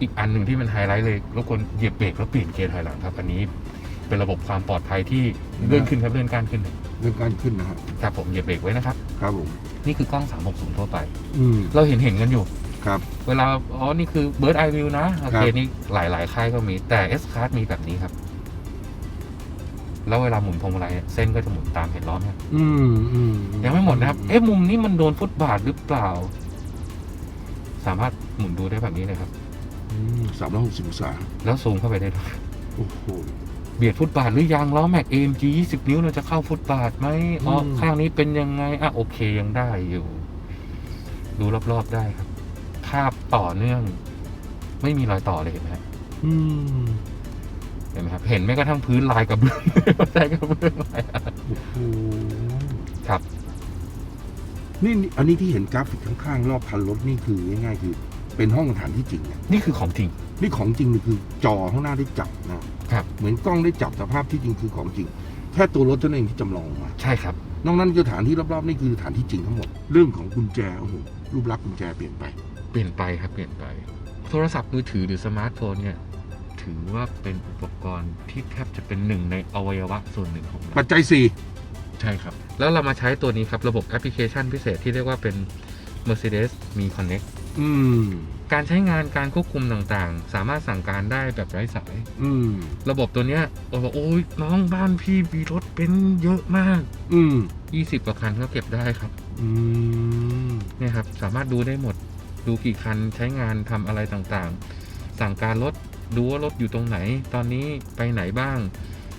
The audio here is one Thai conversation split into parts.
อีกอันหนึ่งที่เป็นไฮไลท์เลยรบกวนเหยียบเบรกแล้วเปลี่ยนเกียร์ถอยหลังครับ อันนี้เป็นระบบความปลอดภัยที่เลื่อนขึ้นครับเลื่อนการขึ้นเรื่องการขึ้นนะฮะครับผมเหยียบเบรกไว้นะครับ ครับผมนี่คือกล้อง 360 ทั่วไปอืมเราเห็นเห็นกันอยู่ครับ เวลาอ๋อนี่คือ Bird Eye View นะโอเคครับนี่หลายหลายค่ายก็มีแต่ S Card มีแบบนี้ครับ แล้วเวลาหมุนพวงมาลัยเส้นก็จะหมุนตามเห็นล้อไหมครับอืมอืมยังไม่หมดนะครับ เอ๊ะมุมนี้มันโดนฟุตบาทหรือเปล่า สามารถหมุนดูได้แบบนี้เลยครับ สามร้อยหกสิบองศาแล้วซูมเข้าไปได้ด้วยโอ้โหเบียดฟุตบาทหรือยังล้อแม็ก AMG 20นิ้วเราจะเข้าฟุตบาทไหมอ๋ออืมข้างนี้เป็นยังไงอะโอเคยังได้อยู่ ดูรอบๆได้ครับ ภาพต่อเนื่อง ไม่มีรอยต่อเลยเห็นไหมครับอืมเห็นไหมครับ เห็นแม้กระทั่งพื้นลายกับเบื้องลายกับเบื้องลายโอ้โหครับนี่นี่อันนี้ที่เห็นกราฟิกข้างๆรอบคันรถนี่คือง่ายๆคือ เป็นห้องฐานที่จริงเนี่ยนี่คือของจริง นี่ของจริงนี่คือจอข้างหน้าได้จับนะครับ เหมือนกล้องได้จับสภาพที่จริงคือของจริง แค่ตัวรถเท่านั้นเองที่จำลองมา ใช่ครับ นอกนั้นคือฐานที่รอบๆนี่คือฐานที่จริงทั้งหมด เรื่องของกุญแจโอ้โหรูปลักษณ์กุญแจเปลี่ยนไป เปลี่ยนไปครับเปลี่ยนไป โทรศัพท์มือถือหรือสมาร์ทโฟนเนี่ย ถือว่าเป็นอุปกรณ์ที่แทบจะเป็นหนึ่งในอวัยวะส่วนหนึ่งของเราปัจจัยสี่ใช่ครับ แล้วเรามาใช้ตัวนี้ครับ ระบบแอปพลิเคชันพิเศษที่เรียกว่าเป็น Mercedes Me Connect อืม การใช้งานการควบคุมต่างๆ สามารถสั่งการได้แบบไร้สาย อืม ระบบตัวเนี้ยโอ้โหโอ้ยน้องบ้านพี่มีรถเป็นซ์เยอะมาก อืม 20กว่าคันก็เก็บได้ครับอืม เนี่ยครับ สามารถดูได้หมด ดูกี่คันใช้งานทำอะไรต่างๆ สั่งการรถดูว่ารถอยู่ตรงไหน ตอนนี้ไปไหนบ้าง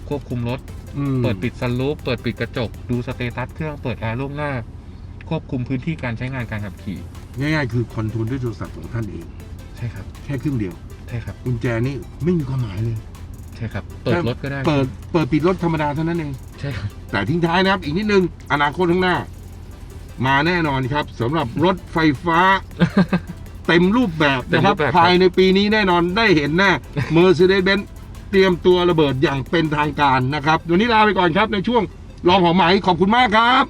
ควบคุมรถ อืมเปิดปิดซันรูฟเปิดปิดกระจก ดูสเตตัสเครื่องเปิดแอร์ล่วงหน้า ควบคุมพื้นที่การใช้งานการขับขี่ ง่ายๆ คือคอนโทรลด้วยโทรศัพท์ของท่านเอง ใช่ครับ แค่ครึ่งเดียว ใช่ครับ กุญแจนี่ไม่มีความหมายเลย ใช่ครับ เปิดรถก็ได้ เปิด เปิดปิดรถธรรมดาเท่านั้นเอง ใช่ครับ แต่ทิ้งท้ายนะครับ อีกนิดนึง อนาคตข้างหน้า มาแน่นอนครับสำหรับรถไฟฟ้า เต็มรูปแบบนะครับ เต็มรูปแบบครับ ภายในปีนี้แน่นอนได้เห็นแน่ Mercedes-Benz เตรียมตัวระเบิดอย่างเป็นทางการนะครับ วันนี้ลาไปก่อนครับในช่วงลองหอมไหมขอบคุณมากครับ